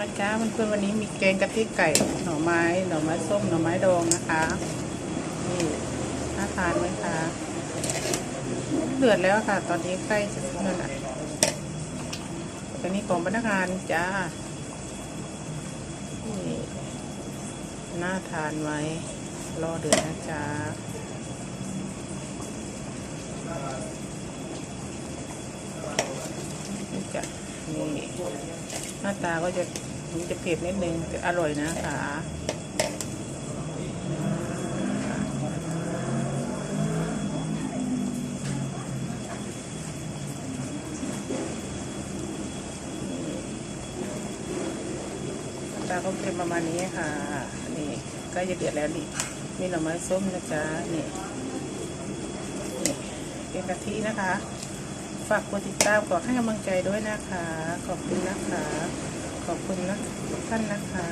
มาจ้าเพื่อนวันนี้มีแกงกะทิไก่ หน่อไม้ หน่อไม้ส้ม หน่อไม้ดองนะคะ นี่น่าทานไหมคะ เดือดแล้วค่ะ ตอนนี้ใกล้จะสุกแล้วนะตอนนี้ของพนักงานจ้า นี่น่าทานไหมรอเดือดนะจ๊ะนี่จ้ะ นี่หน้าตาก็จะมันจะเผ็ดนิดนึงแต่อร่อยนะคะหน้าตาก็เป็นประมาณนี้ค่ะ นี่ใกล้จะเดือดแล้วนี่มีหน่อไม้ส้มนะจ๊ะนี่นี่เป็นกะทินะคะ ฝากกดติดตามกดให้กำลังใจด้วยนะคะ ขอบคุณนะคะ ขอบคุณนะทุกท่านนะคะ